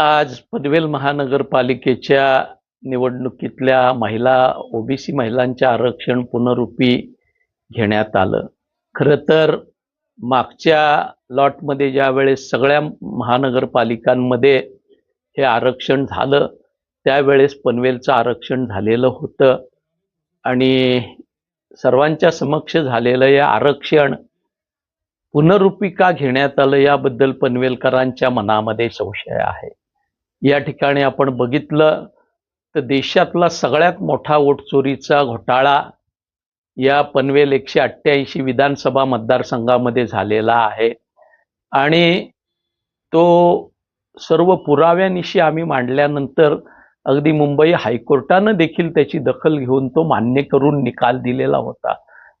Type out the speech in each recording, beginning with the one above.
आज पनवेल महानगरपालिकेच्या निवडणुकीतल्या महिला ओबीसी महिलांचे आरक्षण पुनरुपी घेण्यात आलं. खरं तर मागच्या लॉटमध्ये ज्यावेळेस सगळ्या महानगरपालिकांमध्ये हे आरक्षण झालं त्यावेळेस पनवेलचं आरक्षण झालेलं होतं. आणि सर्वांच्या समक्ष झालेलं हे आरक्षण पुनरुपी का घेण्यात आलं याबद्दल पनवेलकरांच्या मनामध्ये संशय आहे. या ठिकाणी आपण बघितलं तर देशातला सगळ्यात मोठा वोटचोरीचा घोटाळा या पनवेल एकशे अठ्ठ्याऐंशी विधानसभा मतदारसंघामध्ये झालेला आहे. आणि तो सर्व पुराव्यानिशी आम्ही मांडल्यानंतर अगदी मुंबई हायकोर्टानं देखील त्याची दखल घेऊन तो मान्य करून निकाल दिलेला होता.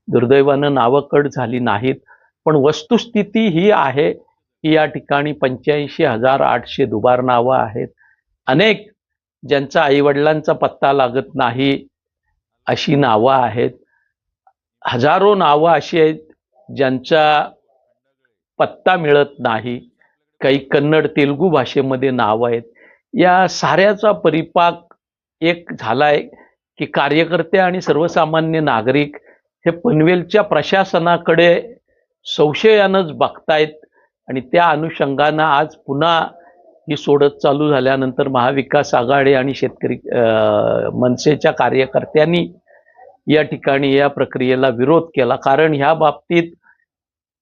दुर्दैवानं नावं कट झाली नाहीत. पण वस्तुस्थिती ही आहे या ठिकाणी पंच्याऐंशी हजार आठशे दुबार नावं आहेत. अनेक ज्यांचा आईवडिलांचा पत्ता लागत नाही अशी नावं आहेत. हजारो नावं अशी आहेत ज्यांचा पत्ता मिळत नाही. काही कन्नड तेलुगू भाषेमध्ये नावं आहेत. या साऱ्याचा परिपाक एक झालाय की कार्यकर्ते आणि सर्वसामान्य नागरिक हे पनवेलच्या प्रशासनाकडे संशयानंच बघतायत. आणि त्या अनुषंगानं आज पुन्हा ही सोडत चालू झाल्यानंतर महाविकास आघाडी आणि शेतकरी मनसेच्या कार्यकर्त्यांनी या ठिकाणी या प्रक्रियेला विरोध केला. कारण ह्या बाबतीत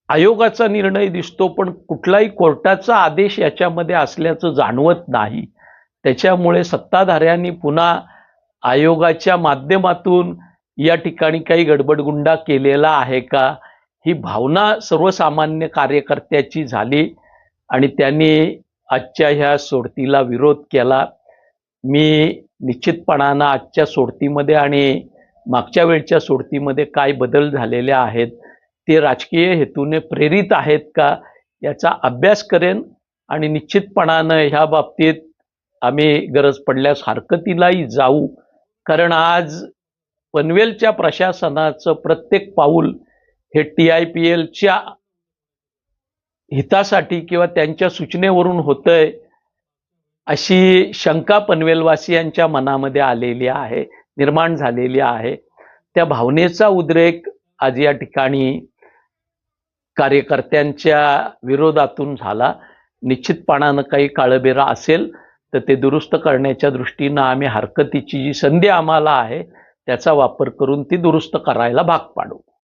आयोगाचा निर्णय दिसतो पण कुठलाही कोर्टाचा आदेश याच्यामध्ये असल्याचं जाणवत नाही. त्याच्यामुळे सत्ताधाऱ्यांनी पुन्हा आयोगाच्या माध्यमातून या ठिकाणी काही गडबडगुंडा केलेला आहे का? ही भावना सर्वसामान्य कार्यकर्त्याची झाली आणि त्यांनी आजच्या ह्या सोडतीला विरोध केला. मी निश्चितपणानं आजच्या सोडतीमध्ये आणि मागच्या वेळच्या सोडतीमध्ये काय बदल झालेले आहेत ते राजकीय हेतूने प्रेरित आहेत का याचा अभ्यास करेन आणि निश्चितपणानं ह्या बाबतीत आम्ही गरज पडल्यास हरकतीलाही जाऊ. कारण आज पनवेलच्या प्रशासनाचं प्रत्येक पाऊल हे टी आय पी एलच्या हितासाठी किंवा त्यांच्या सूचनेवरून होतंय अशी शंका पनवेलवासियांच्या मनामध्ये आलेली आहे निर्माण झालेली आहे. त्या भावनेचा उद्रेक आज या ठिकाणी कार्यकर्त्यांच्या विरोधातून झाला. निश्चितपणानं काही काळबेरा असेल तर ते दुरुस्त करण्याच्या दृष्टीनं आम्ही हरकतीची जी संधी आम्हाला आहे त्याचा वापर करून ती दुरुस्त करायला भाग पाडू.